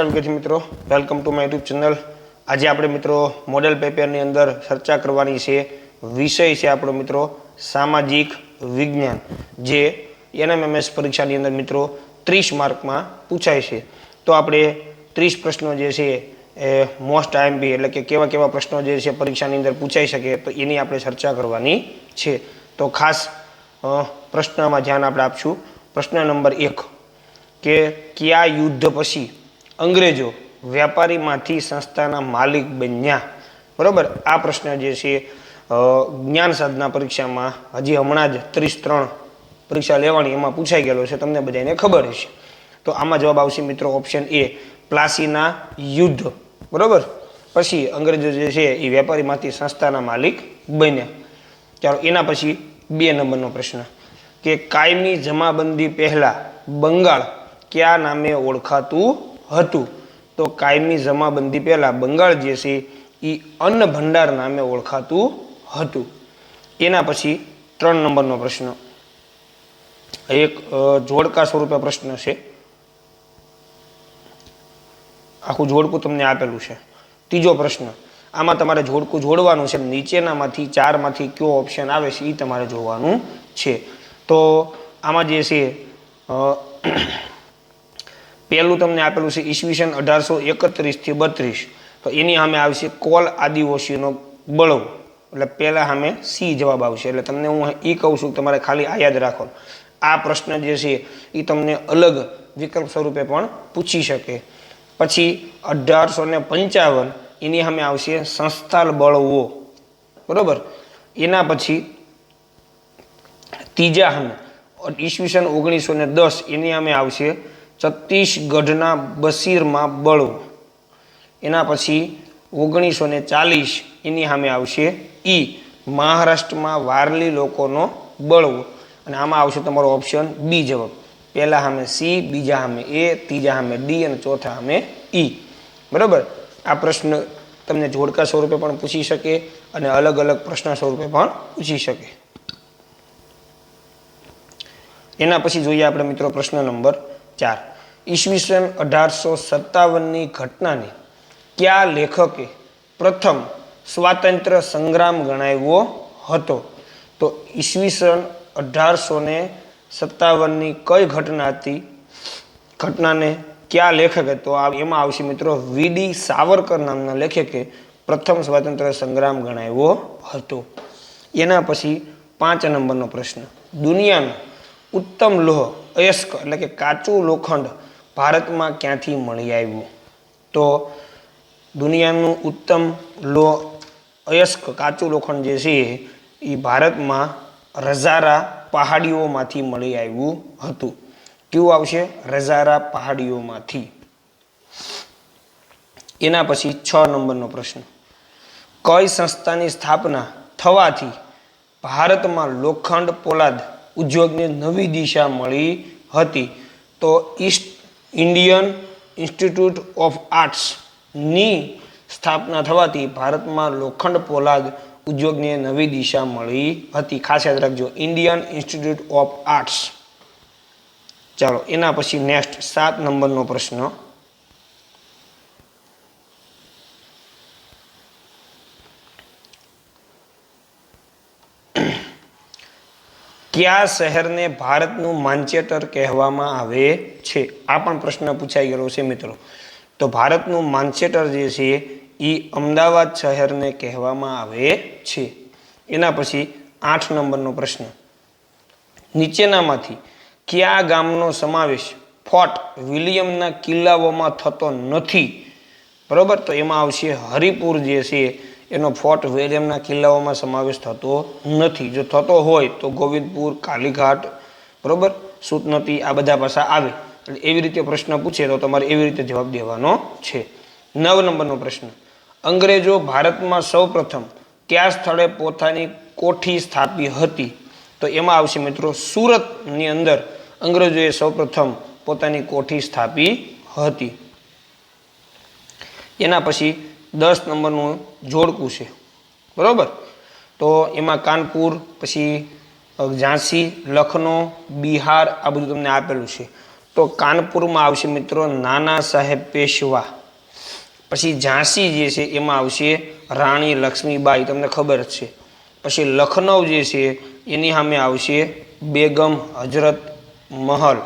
નમસ્કાર વિદ્યાર્થી મિત્રો. Welcome to my YouTube channel આજે આપણે મિત્રો મોડેલ પેપરની અંદર ચર્ચા કરવાની છે. વિષય છે આપણો મિત્રો સામાજિક વિજ્ઞાન, જે એનએમએમએસ પરીક્ષાની અંદર મિત્રો ત્રીસ માર્કમાં પૂછાય છે. તો આપણે ત્રીસ પ્રશ્નો જે છે એ મોસ્ટ આઈએમપી એટલે કે કેવા કેવા પ્રશ્નો જે છે પરીક્ષાની અંદર પૂછાઈ શકે તો એની આપણે ચર્ચા કરવાની છે. તો ખાસ પ્રશ્નમાં ધ્યાન આપણે આપશું. પ્રશ્ન નંબર એક કે કયા યુદ્ધ પછી અંગ્રેજો વ્યાપારીમાંથી સંસ્થાના માલિક બન્યા. બરાબર? આ પ્રશ્ન જે છે જ્ઞાન સાધના પરીક્ષામાં હજી હમણાં જ ત્રીસ ત્રણ પરીક્ષા લેવાની એમાં પૂછાઈ ગયેલો છે. તમને બધાને ખબર હશે. તો આમાં જવાબ આવશે મિત્રો ઓપ્શન એ, પ્લાસીના યુદ્ધ. બરાબર? પછી અંગ્રેજો જે છે, એ વેપારીમાંથી સંસ્થાના માલિક બન્યા. ચાલો, એના પછી બે નંબરનો પ્રશ્ન. કે કાયમી જમાબંધી પહેલાં બંગાળ કયા નામે ઓળખાતું હતું, તો કાયમી જમાબંધી પહેલાં બંગાળ જે છે એ અન્ન ભંડાર નામે ઓળખાતું હતું. એના પછી ત્રણ નંબરનો પ્રશ્ન. એક જોડકા સ્વરૂપે પ્રશ્ન છે. આખું જોડકું તમને આપેલું છે. ત્રીજો પ્રશ્ન, આમાં તમારે જોડકું જોડવાનું છે, નીચેનામાંથી ચારમાંથી કયો ઓપ્શન આવે છે એ તમારે જોવાનું છે. તો આમાં જે છે પહેલું તમને આપેલું છે ઈસવીસન અઢારસો એકત્રીસથી બત્રીસ. તો એની સામે આવશે કોલ આદિવાસીઓનો બળવ. એટલે પહેલાં સામે સી જવાબ આવશે. એટલે તમને હું એ કહું છું તમારે ખાલી આ યાદ રાખો. આ પ્રશ્ન જે છે એ તમને અલગ વિકલ્પ સ્વરૂપે પણ પૂછી શકે. પછી અઢારસો ને પંચાવન એની સામે આવશે સંસ્થાલ બળવો. બરોબર? એના પછી ત્રીજા સામે, ઈસવીસન ઓગણીસો ને દસ એની સામે આવશે છત્તીસગઢના બસીરમાં બળવો એના પછી ઓગણીસો ને ચાલીસ એની સામે આવશે ઈ, મહારાષ્ટ્રમાં વારલી લોકોનો બળવો અને આમાં આવશે તમારો ઓપ્શન બી જવાબ. પહેલા સામે સી, બીજા સામે એ, ત્રીજા સામે ડી અને ચોથા સામે ઈ. બરાબર? આ પ્રશ્ન તમને જોડકા સ્વરૂપે પણ પૂછી શકે અને અલગ અલગ પ્રશ્ન સ્વરૂપે પણ પૂછી શકે. એના પછી જોઈએ આપણે મિત્રો પ્રશ્ન નંબર ચાર. ઈસવીસન અઢારસો સત્તાવનની ઘટનાને કયા લેખકે પ્રથમ સ્વાતંત્ર્ય સંગ્રામ ગણાવ્યો હતો? તો ઈસવીસન અઢારસો ને સત્તાવનની કઈ ઘટના હતી ઘટનાને કયા લેખકે તો આ એમાં આવશે મિત્રો વીડી સાવરકર નામના લેખકે પ્રથમ સ્વાતંત્ર્ય સંગ્રામ ગણાવ્યો હતો. એના પછી પાંચ નંબરનો પ્રશ્ન. દુનિયાનો ઉત્તમ લોહ, અયસ્ક એટલે કે કાચું લોખંડ ભારતમાં ક્યાંથી મળી આવ્યું? તો દુનિયાનું ઉત્તમ લો અયસ્ક કાચું લોખંડ જે છે એ ભારતમાં રઝારા પહાડીઓમાંથી મળી આવ્યું હતું. કેવું આવશે? રઝારા પહાડીઓમાંથી. એના પછી છ નંબરનો પ્રશ્ન. કઈ સંસ્થાની સ્થાપના થવાથી ભારતમાં લોખંડ પોલાદ ઉદ્યોગને નવી દિશા મળી હતી? તો ઈસ્ટ ઇન્ડિયન ઇન્સ્ટિટ્યૂટ ઓફ આર્ટ્સની સ્થાપના થવાથી ભારતમાં લોખંડ પોલાદ ઉદ્યોગને નવી દિશા મળી હતી. ખાસ યાદ રાખજો, ઇન્ડિયન ઇન્સ્ટિટ્યૂટ ઓફ આર્ટ્સ. ચાલો, એના પછી નેક્સ્ટ સાત નંબરનો પ્રશ્ન. કયા શહેરને ભારતનું માન્ચેટર કહેવામાં આવે છે? આ પણ પ્રશ્ન પૂછાઈ ગયેલો છે મિત્રો. તો ભારતનું માન્ચેટર જે છે એ અમદાવાદ શહેરને કહેવામાં આવે છે. એના પછી આઠ નંબરનો પ્રશ્ન. નીચેનામાંથી કયા ગામનો સમાવેશ ફોર્ટ વિલિયમના કિલ્લાઓમાં થતો નથી? બરોબર? તો એમાં આવશે હરિપુર જે છે એનો ફોર્ટ વેલિયમના કિલ્લાઓમાં સમાવેશ થતો નથી. જો થતો હોય તો ગોવિંદપુર, કાલીઘાટ, બરોબર? સુતનતી, આ બધા પાસા આવે. એટલે એવી રીતે પ્રશ્ન પૂછે તો તમારે એવી રીતે જવાબ દેવાનો છે. નવ નંબરનો પ્રશ્ન. અંગ્રેજો ભારતમાં સૌપ્રથમ કયા સ્થળે પોતાની કોઠી સ્થાપી હતી? તો એમાં આવશે મિત્રો સુરતની અંદર અંગ્રેજોએ સૌપ્રથમ પોતાની કોઠી સ્થાપી હતી. એના પછી દસ નંબરનું જોડકું છે. બરાબર? તો એમાં કાનપુર, પછી ઝાંસી, લખનૌ, બિહાર આ બધું તમને આપેલું છે. તો કાનપુરમાં આવશે મિત્રો નાના સાહેબ પેશવા. પછી ઝાંસી જે છે એમાં આવશે રાણી લક્ષ્મીબાઈ, તમને ખબર જ છે. પછી લખનૌ જે છે એની સામે આવશે બેગમ હજરત મહલ.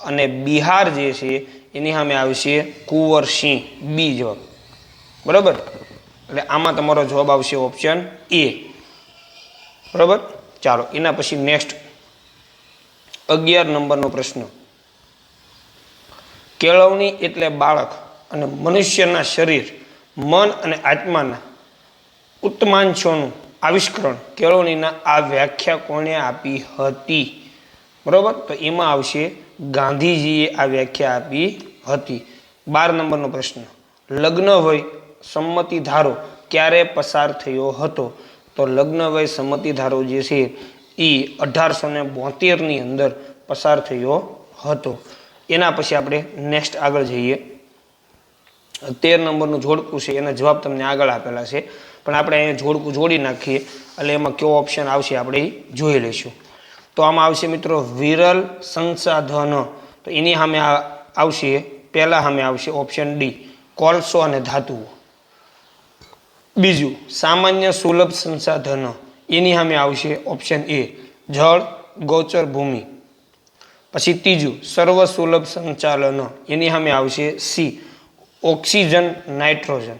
અને બિહાર જે છે એની સામે આવશે કુંવરસિંહ બી જવાબ બરાબર? એટલે આમાં તમારો જવાબ આવશે ઓપ્શન એ બરાબર? ચાલો, એના પછી નેક્સ્ટ અગિયાર નંબરનો પ્રશ્ન. કેળવણી એટલે બાળક અને મનુષ્યના શરીર, મન અને આત્માના ઉત્તમાંશોનું આવિષ્કરણ. કેળવણીના આ વ્યાખ્યા કોણે આપી હતી? બરાબર? તો એમાં આવશે ગાંધીજીએ આ વ્યાખ્યા આપી હતી. બાર નંબરનો પ્રશ્ન. લગ્ન વય સંમતિ ધારો ક્યારે પસાર થયો હતો? તો લગ્ન વય સંમતિ ધારો જે છે એ અઢારસો ને બોતેરની અંદર પસાર થયો હતો. એના પછી આપણે નેક્સ્ટ આગળ જઈએ. તેર નંબરનું જોડકું છે, એના જવાબ તમને આગળ આપેલા છે. પણ આપણે અહીંયા જોડકું જોડી નાખીએ, એટલે એમાં કયો ઓપ્શન આવશે આપણે જોઈ લઈશું. તો આમાં આવશે મિત્રો, વિરલ સંસાધન. તો એની સામે આવશે, પહેલાં સામે આવશે ઓપ્શન ડી કોલસો અને ધાતુઓ. બીજું, સામાન્ય સુલભ સંસાધનો. એની સામે આવશે ઓપ્શન એ જળ, ગોચર ભૂમિ. પછી ત્રીજું, સર્વ સુલભ સંચાલનો. એની સામે આવશે સી ઓક્સિજન, નાઇટ્રોજન.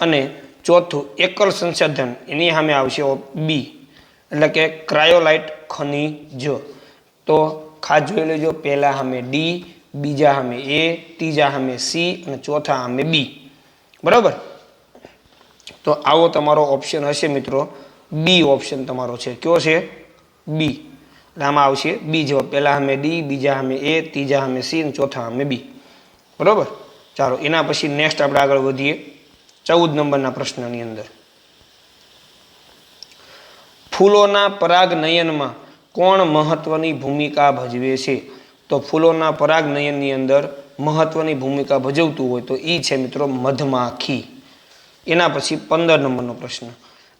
અને ચોથું, એકલ સંસાધન. એની સામે આવશે બી એટલે કે ક્રાયોલાઇટ ખનિજ. તો ખાસ જોઈ લેજો, પહેલાં સામે ડી બીજા સામે એ ત્રીજા સામે સી અને ચોથા સામે બી બરાબર? તો આવો તમારો ઓપ્શન હશે મિત્રો. બી ઓપ્શન તમારો છે. કયો છે? બી એટલે આમાં આવશે બી જવાબ. પહેલાં અમે ડી બીજા અમે એ ત્રીજા અમે સી અને ચોથા અમે બી બરાબર? ચાલો, એના પછી નેક્સ્ટ આપણે આગળ વધીએ. ચૌદ નંબરના પ્રશ્નની અંદર. ફૂલોના પરાગનયનમાં કોણ મહત્વની ભૂમિકા ભજવે છે? તો ફૂલોના પરાગનયનની અંદર મહત્વની ભૂમિકા ભજવતું હોય તો એ છે મિત્રો મધમાખી. એના પછી પંદર નંબરનો પ્રશ્ન.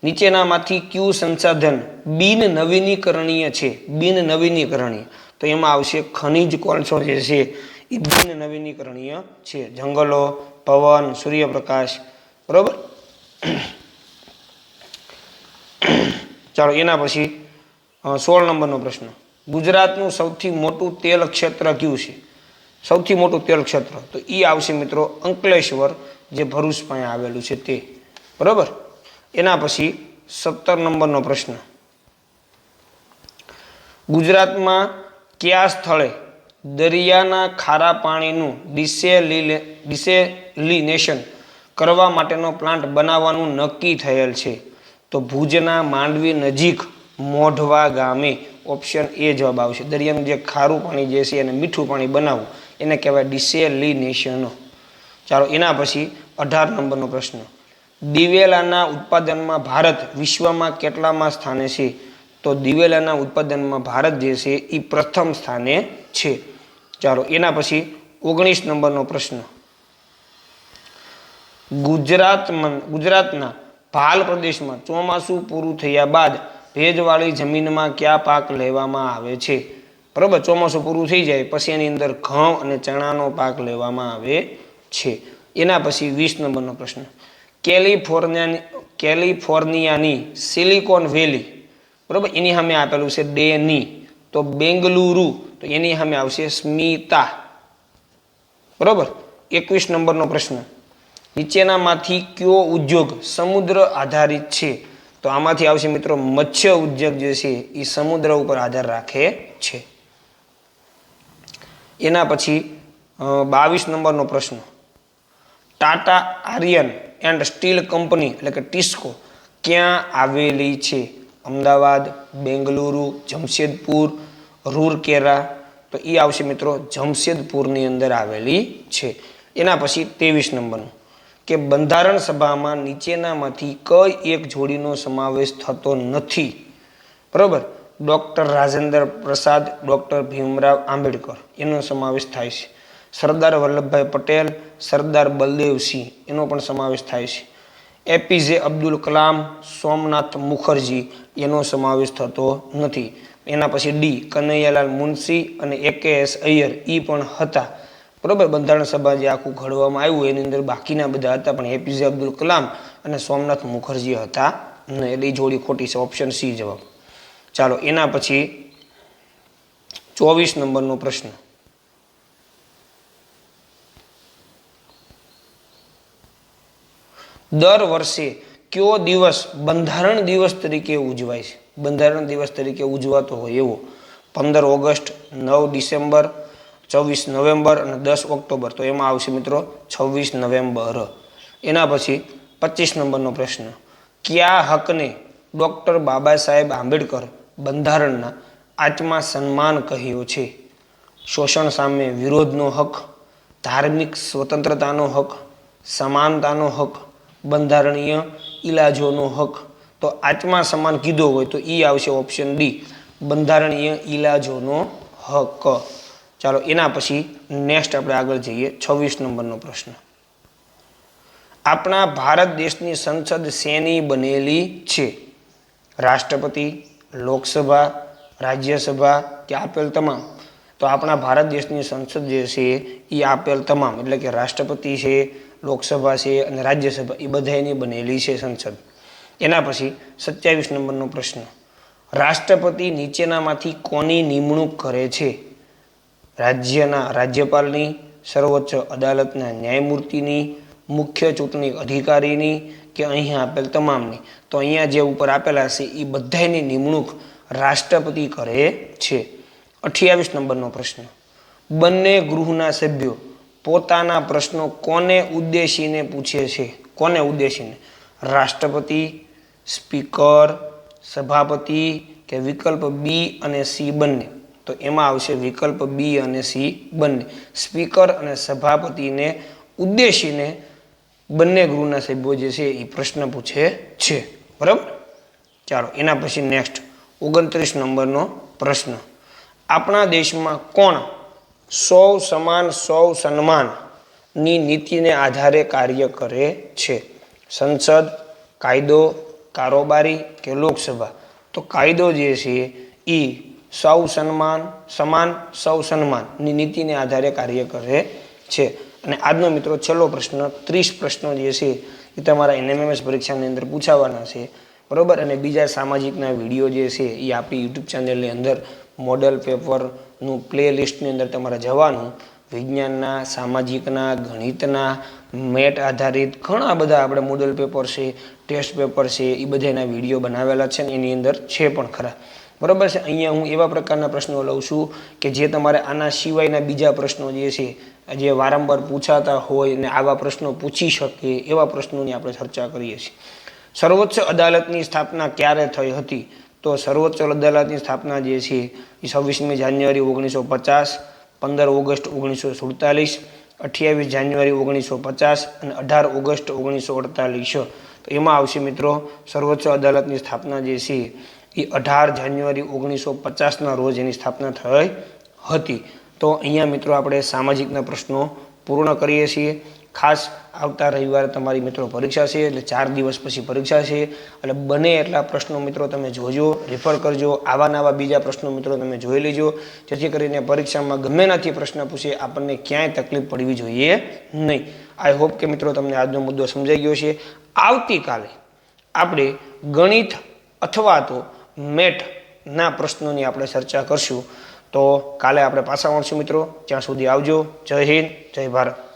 નીચેનામાંથી ક્યુ સંસાધન બિન નવીનીકરણીય છે? બિન નવીનીકરણીય. તો એમાં આવશે ખનિજ કોલસો જે છે એ બિન નવીનીકરણીય છે. જંગલો, પવન, સૂર્યપ્રકાશ. બરોબર? ચાલો, એના પછી સોળ નંબરનો પ્રશ્ન. ગુજરાતનું સૌથી મોટું તેલ ક્ષેત્ર કયું છે? સૌથી મોટું તેલ ક્ષેત્ર તો એ આવશે મિત્રો અંકલેશ્વર. જે ભરૂચ પાસે આવેલું છે તે. બરાબર? એના પછી સત્તર નંબરનો પ્રશ્ન. ગુજરાતમાં કયા સ્થળે દરિયાના ખારા પાણીનું ડિસેલિનેશન કરવા માટેનો પ્લાન્ટ બનાવવાનું નક્કી થયેલ છે? તો ભુજના માંડવી નજીક મોઢવા ગામે ઓપ્શન એ જવાબ આવશે. દરિયાનું જે ખારું પાણી જે છે એને મીઠું પાણી બનાવવું. એને કહેવાય ડિસેલિનેશન. ચાલો, એના પછી અઢાર નંબરનો પ્રશ્ન. દિવેલાના ઉત્પાદનમાં ભારત વિશ્વમાં કેટલામાં સ્થાને છે? તો દિવેલાના ઉત્પાદનમાં ભારત જે છે એ પ્રથમ સ્થાને છે. ચાલો, એના પછી ઓગણીસ નંબરનો પ્રશ્ન. ગુજરાતમાં, ગુજરાતના ભાલ પ્રદેશમાં ચોમાસું પૂરું થયા બાદ ભેજવાળી જમીનમાં કયા પાક લેવામાં આવે છે? બરાબર, ચોમાસું પૂરું થઈ જાય, પછી એની અંદર ઘઉં અને ચણાનો પાક લેવામાં આવે છે. એના પછી વીસ નંબરનો પ્રશ્ન. કેલિફોર્નિયાની કેલિફોર્નિયાની સિલિકોન વેલી, બરાબર? એની સામે આપેલું છે ડેની. તો બેંગલુરુ, તો એની સામે આવશે સ્મિતા. બરાબર? એકવીસ નંબરનો પ્રશ્ન. નીચેનામાંથી કયો ઉદ્યોગ સમુદ્ર આધારિત છે? તો આમાંથી આવશે મિત્રો, મત્સ્ય ઉદ્યોગ જે છે, એ સમુદ્ર ઉપર આધાર રાખે છે. એના પછી બાવીસ નંબરનો પ્રશ્ન. Tata iron and steel company, એટલે કે ટિસ્કો, ક્યાં આવેલી છે? અમદાવાદ, બેંગલુરુ, જમશેદપુર રૂરકેરા તો એ આવશે મિત્રો જમશેદપુરની અંદર આવેલી છે. એના પછી ત્રેવીસ નંબરનું, કે બંધારણ સભામાં નીચેનામાંથી કઈ એક જોડીનો સમાવેશ થતો નથી. બરાબર? ડૉક્ટર રાજેન્દ્ર પ્રસાદ, ડૉક્ટર ભીમરાવ આંબેડકર, એનો સમાવેશ થાય છે. સરદાર વલ્લભભાઈ પટેલ, સરદાર બલદેવસિંહ એનો પણ સમાવેશ થાય છે. એપીજે અબ્દુલ કલામ, સોમનાથ મુખર્જી, એનો સમાવેશ થતો નથી. એના પછી ડી કનૈયાલાલ મુનશી અને એ કે એસ અય્યર એ પણ હતા. બરોબર? બંધારણ સભા જે આખું ઘડવામાં આવ્યું, એની અંદર બાકીના બધા હતા, પણ એપીજે અબ્દુલ કલામ અને સોમનાથ મુખર્જી હતા. નહીં એટલે એ જોડી ખોટી છે ઓપ્શન સી જવાબ. ચાલો, એના પછી ચોવીસ નંબરનો પ્રશ્ન. દર વર્ષે કયો દિવસ બંધારણ દિવસ તરીકે ઉજવાય છે? બંધારણ દિવસ તરીકે ઉજવાતો હોય એવો. પંદર ઓગસ્ટ, નવ ડિસેમ્બર ચોવીસ નવેમ્બર અને દસ ઓક્ટોબર. તો એમાં આવશે મિત્રો છવ્વીસ નવેમ્બર. એના પછી પચીસ નંબરનો પ્રશ્ન. કયા હકને ડૉક્ટર બાબા સાહેબ આંબેડકર બંધારણના આત્મા સન્માન કહ્યું છે? શોષણ સામે વિરોધનો હક, ધાર્મિક સ્વતંત્રતાનો હક, સમાનતાનો હક બંધારણીય ઇલાજોનો હક. તો આત્મા સમાન કીધો હોય તો એ આવશે ઓપ્શન ડી બંધારણીય ઇલાજોનો હક. ચાલો, એના પછી નેક્સ્ટ આપણે આગળ જઈએ, છવ્વીસ નંબરનો પ્રશ્ન. આપણા ભારત દેશની સંસદ શેની બનેલી છે? રાષ્ટ્રપતિ, લોકસભા, રાજ્યસભા કે આપેલ તમામ? તો આપણા ભારત દેશની સંસદ જે છે એ આપેલ તમામ. એટલે કે રાષ્ટ્રપતિ છે લોકસભા છે અને રાજ્યસભા, એ બધા એની બનેલી છે સંસદ. એના પછી સત્યાવીસ નંબરનો પ્રશ્ન. રાષ્ટ્રપતિ નીચેનામાંથી કોની નિમણૂક કરે છે? રાજ્યના રાજ્યપાલની, સર્વોચ્ચ અદાલતના ન્યાયમૂર્તિની, મુખ્ય ચૂંટણી અધિકારીની કે અહીંયા આપેલ તમામની? તો અહીંયા જે ઉપર આપેલા છે, એ બધાની નિમણૂક રાષ્ટ્રપતિ કરે છે. અઠ્યાવીસ નંબરનો પ્રશ્ન. બંને ગૃહના સભ્યો પોતાના પ્રશ્નો કોને ઉદ્દેશીને પૂછે છે? કોને ઉદ્દેશીને? રાષ્ટ્રપતિ, સ્પીકર, સભાપતિ કે વિકલ્પ બી અને સી બંને? તો એમાં આવશે વિકલ્પ બી અને સી બંને. સ્પીકર અને સભાપતિને ઉદ્દેશીને બંને ગૃહના સભ્યો જે છે એ પ્રશ્ન પૂછે છે. બરાબર? ચાલો, એના પછી નેક્સ્ટ ઓગણત્રીસ નંબરનો પ્રશ્ન. આપણા દેશમાં કોણ સૌ સમાન, સૌ સન્માનની નીતિને આધારે કાર્ય કરે છે. સંસદ, કાયદો, કારોબારી કે લોકસભા. તો કાયદો જે છે એ સૌ સન્માન, સમાન, સૌ સન્માનની નીતિને આધારે કાર્ય કરે છે. અને આજનો મિત્રો છેલ્લો પ્રશ્ન, ત્રીસ પ્રશ્નો જે છે એ તમારા એનએમએમએસ પરીક્ષાની અંદર પૂછાવાના છે. બરાબર? અને બીજા સામાજિકના વીડિયો જે છે એ આપણી યુટ્યુબ ચેનલની અંદર મોડલ પેપરનું પ્લે લિસ્ટની અંદર તમારે જવાનું. વિજ્ઞાનના, સામાજિકના, ગણિતના, મેટ આધારિત ઘણા બધા આપણે મોડલ પેપર છે ટેસ્ટ પેપર છે એ બધા એના વીડિયો બનાવેલા છે ને એની અંદર છે પણ ખરા. બરાબર છે? અહીંયા હું એવા પ્રકારના પ્રશ્નો લઉં છું કે જે તમારે આના સિવાયના બીજા પ્રશ્નો જે છે, જે વારંવાર પૂછાતા હોય ને આવા પ્રશ્નો પૂછી શકે એવા પ્રશ્નોની આપણે ચર્ચા કરીએ છીએ. સર્વોચ્ચ અદાલતની સ્થાપના ક્યારે થઈ હતી? તો સર્વોચ્ચ અદાલતની સ્થાપના જે છે, એ છવ્વીસમી જાન્યુઆરી ઓગણીસો પચાસ, પંદર ઓગસ્ટ ઓગણીસો સુડતાલીસ, અઠ્યાવીસ જાન્યુઆરી ઓગણીસો પચાસ અને અઢાર ઓગસ્ટ ઓગણીસો અડતાલીસ. તો એમાં આવશે મિત્રો, સર્વોચ્ચ અદાલતની સ્થાપના જે છે, એ અઢાર જાન્યુઆરી ઓગણીસો પચાસના રોજ એની સ્થાપના થઈ હતી. તો અહીંયા મિત્રો આપણે સામાજિકના પ્રશ્નો પૂર્ણ કરીએ છીએ. ખાસ આવતા રવિવારે તમારી મિત્રો પરીક્ષા છે, એટલે ચાર દિવસ પછી પરીક્ષા છે. એટલે બને એટલા પ્રશ્નો મિત્રો તમે જોજો રિફર કરજો, આવા નવા બીજા પ્રશ્નો મિત્રો તમે જોઈ લેજો. જેથી કરીને પરીક્ષામાં ગમે નાથી પ્રશ્ન પૂછે, આપણને ક્યાંય તકલીફ પડવી જોઈએ નહીં. આઈ હોપ કે મિત્રો તમને આજનો મુદ્દો સમજાઈ ગયો છે. આવતીકાલે આપણે ગણિત અથવા તો મેટના પ્રશ્નોની આપણે ચર્ચા કરશું. તો કાલે આપણે પાછા મળશું મિત્રો. ત્યાં સુધી આવજો. જય હિન્દ, જય ભારત.